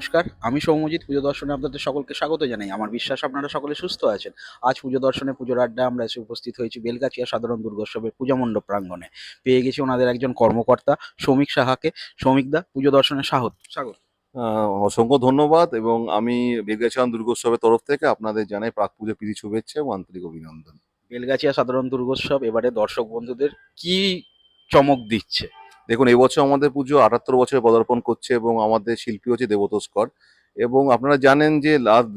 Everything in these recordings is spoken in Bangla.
নমস্কার। আমি সৌম্যজিৎ পুজো দর্শনে আপনাদের সকলকে স্বাগত জানাই। আমার বিশ্বাস আপনারা সকলে সুস্থ আছেন। আজ পুজো দর্শনে পুজোর আড্ডা আমরা এসে উপস্থিত হয়েছি বেলগাছিয়া সাধারণ দুর্গোৎসবের পূজা মণ্ডপ প্রাঙ্গণে। পেয়ে গেছি ওনাদের একজন কর্মকর্তা শ্রমিক সাহাকে। শ্রমিকদা পুজো দর্শনে স্বাগত। স্বাগত। অসংখ্য ধন্যবাদ এবং আমি বেলগাছিয়ান দুর্গোৎসবের তরফ থেকে আপনাদের জানাই প্রাক পুজো প্রীতি শুভেচ্ছা এবং আন্তরিক অভিনন্দন। বেলগাছিয়া সাধারণ দুর্গোৎসব এবারে দর্শক বন্ধুদের কি চমক দিচ্ছে? দেখুন এবছর আমাদের পুজো আটাত্তর বছরে পদার্পণ করছে এবং আমাদের শিল্পী হচ্ছে দেবতোস্কর এবং আপনারা জানেন যে লাস্ট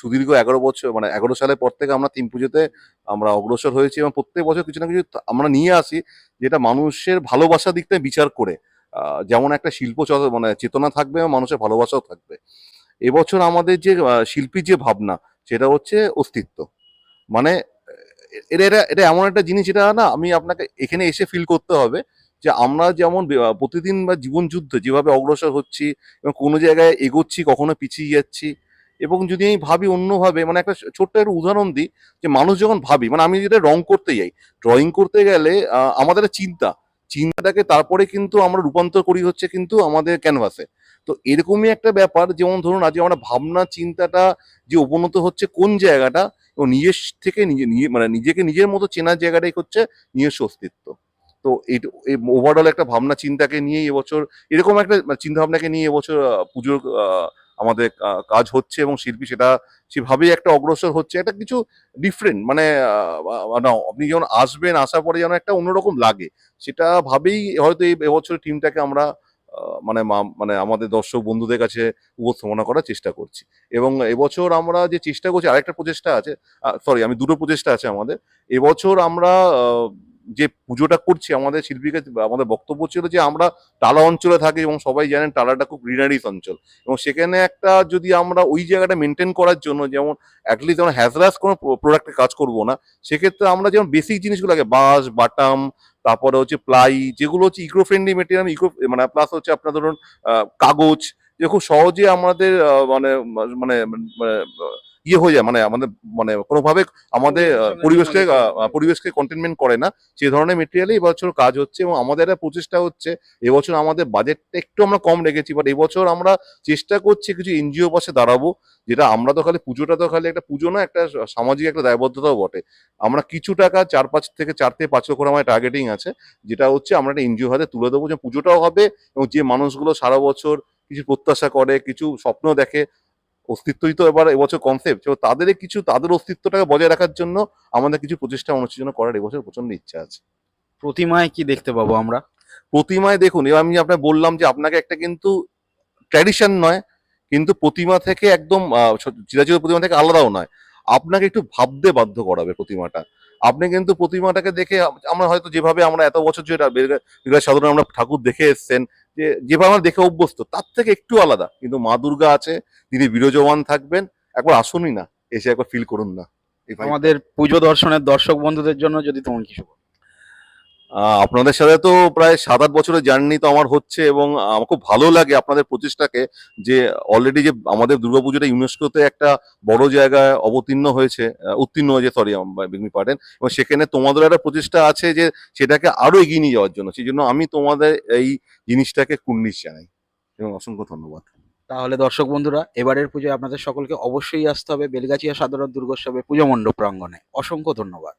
সুদীর্ঘ এগারো বছর মানে এগারো সালের পর থেকে আমরা তিন পুজোতে আমরা অগ্রসর হয়েছি এবং প্রত্যেক বছর কিছু না কিছু আমরা নিয়ে আসি যেটা মানুষের ভালোবাসার দিকটা বিচার করে। যেমন একটা শিল্প মানে চেতনা থাকবে এবং মানুষের ভালোবাসাও থাকবে। এবছর আমাদের যে শিল্পীর যে ভাবনা, সেটা হচ্ছে অস্তিত্ব। মানে এটা এটা এটা এমন একটা জিনিস যেটা না, আমি আপনাকে এখানে এসে ফিল করতে হবে যে আমরা যেমন প্রতিদিন বা জীবন যুদ্ধে যেভাবে অগ্রসর হচ্ছি এবং কোনো জায়গায় এগোচ্ছি, কখনো পিছিয়ে যাচ্ছি এবং যদি আমি ভাবি অন্যভাবে মানে একটা ছোট্ট একটা উদাহরণ দিই যে মানুষ যখন ভাবি মানে আমি যেটা রং করতে যাই ড্রয়িং করতে গেলে আমাদের চিন্তা, চিন্তাটাকে তারপরে কিন্তু আমরা রূপান্তর করি হচ্ছে কিন্তু আমাদের ক্যানভাসে তো এরকমই একটা ব্যাপার, যেমন ধরুন আজকে আমরা ভাবনা, চিন্তাটা যে উপনত হচ্ছে কোন জায়গাটা, এবং নিজের থেকে নিজে মানে নিজেকে নিজের মতো চেনার জায়গাটাই হচ্ছে নিজস্ব অস্তিত্ব। তো এই ওভারঅল একটা ভাবনা চিন্তাকে নিয়ে এবছর, এরকম একটা চিন্তা ভাবনাকে নিয়ে এবছর পুজোর আমাদের কাজ হচ্ছে এবং শিল্পী সেটা সেভাবেই একটা অগ্রসর হচ্ছে। একটা কিছু ডিফারেন্ট মানে মানে আপনি যখন আসবেন আসার পরে যেন একটা অন্যরকম লাগে। সেটা ভাবেই হয়তো এই এবছর টিমটাকে আমরা মানে মানে আমাদের দর্শক বন্ধুদের কাছে উপস্থাপনা করার চেষ্টা করছি। এবং এবছর আমরা যে চেষ্টা করছি, আরেকটা প্রচেষ্টা আছে সরি আমি দুটো প্রচেষ্টা আছে আমাদের। এবছর আমরা যে পুজোটা করছি, আমাদের শিল্পীকে, আমাদের বক্তব্য ছিল যে আমরা টালা অঞ্চলে থাকি এবং সবাই জানেন টালাটা খুব গ্রিনারিস অঞ্চল। এবং সেখানে একটা যদি আমরা ওই জায়গাটা মেনটেন করার জন্য যেমন অ্যাটলিস্ট যেমন হ্যাজরাস কোনো প্রোডাক্টে কাজ করব না, সেক্ষেত্রে আমরা যেমন বেসিক জিনিসগুলো লাগে বাঁশ, বাটাম, তারপরে হচ্ছে প্লাই যেগুলো হচ্ছে ইকো ফ্রেন্ডলি মেটেরিয়াল ইকো মানে প্লাস হচ্ছে আপনার ধরুন কাগজ যে খুব সহজে আমাদের মানে মানে মানে ইয়ে হয়ে যায় মানে আমাদের মানে কোনোভাবে আমাদের পরিবেশকে পরিবেশকে কন্টেনমেন্ট করে না। সেই ধরনের মেটেরিয়ালে এবছর কাজ হচ্ছে এবং আমাদের একটা প্রচেষ্টা হচ্ছে এবছর আমাদের বাজেটটা একটু আমরা কম রেখেছি বাট এবছর আমরা চেষ্টা করছি কিছু এনজিও পাশে দাঁড়াবো যেটা আমরা তো খালি পুজোটা তো খালি একটা পুজো না একটা সামাজিক একটা দায়বদ্ধতাও বটে। আমরা কিছু টাকা চার পাঁচ থেকে চার থেকে পাঁচ লক্ষ করে আমার টার্গেটিং আছে যেটা হচ্ছে আমরা একটা এনজিও হাতে তুলে দেবো যে পুজোটাও হবে এবং যে মানুষগুলো সারা বছর কিছু প্রত্যাশা করে কিছু স্বপ্ন দেখে অস্তিত্বই তো এবার এবছর কনসেপ্ট তাদের কিছু তাদের অস্তিত্বটাকে বজায় রাখার জন্য আমাদের কিছু প্রচেষ্টা অনুষ্ঠিত করার এবছর প্রচণ্ড ইচ্ছা আছে। প্রতিমায় কি দেখতে পাবো আমরা? প্রতিমায় দেখুন এবার আমি আপনাকে বললাম যে আপনাকে একটা কিন্তু ট্র্যাডিশন নয় কিন্তু প্রতিমা থেকে একদম চিরাচির প্রতিমা থেকে আলাদাও নয়। আপনাকে একটু ভাবতে বাধ্য করাবে প্রতিমাটা। আপনি কিন্তু প্রতিমাটাকে দেখে আমরা হয়তো যেভাবে আমরা এত বছর যেটা সাধারণ আমরা ঠাকুর দেখে এসছেন, যে যেভাবে আমরা দেখে অভ্যস্ত, তার থেকে একটু আলাদা। কিন্তু মা দুর্গা আছে, তিনি বিরজমান থাকবেন, একবার আসুনই না, এসে একবার ফিল করুন না। আমাদের পুজো দর্শনের দর্শক বন্ধুদের জন্য যদি তোমার কিছু আপনাদের সাথে তো প্রায় সাত আট বছরের জার্নি তো আমার হচ্ছে এবং আমার খুব ভালো লাগে আপনাদের প্রচেষ্টাকে যে অলরেডি যে আমাদের দুর্গাপুজোটা ইউনেস্কোতে একটা বড় জায়গায় অবতীর্ণ হয়েছে উত্তীর্ণ হয়েছে সরি বিগমি পার্টেন এবং সেখানে তোমাদের একটা প্রচেষ্টা আছে যে সেটাকে আরও এগিয়ে নিয়ে যাওয়ার জন্য। সেই জন্য আমি তোমাদের এই জিনিসটাকে কুর্নিশ জানাই। এবং অসংখ্য ধন্যবাদ। তাহলে দর্শক বন্ধুরা, এবারের পুজোয় আপনাদের সকলকে অবশ্যই আসতে হবে বেলগাছিয়া সাধারণ দুর্গোৎসবের পুজো মণ্ডপ প্রাঙ্গণে। অসংখ্য ধন্যবাদ।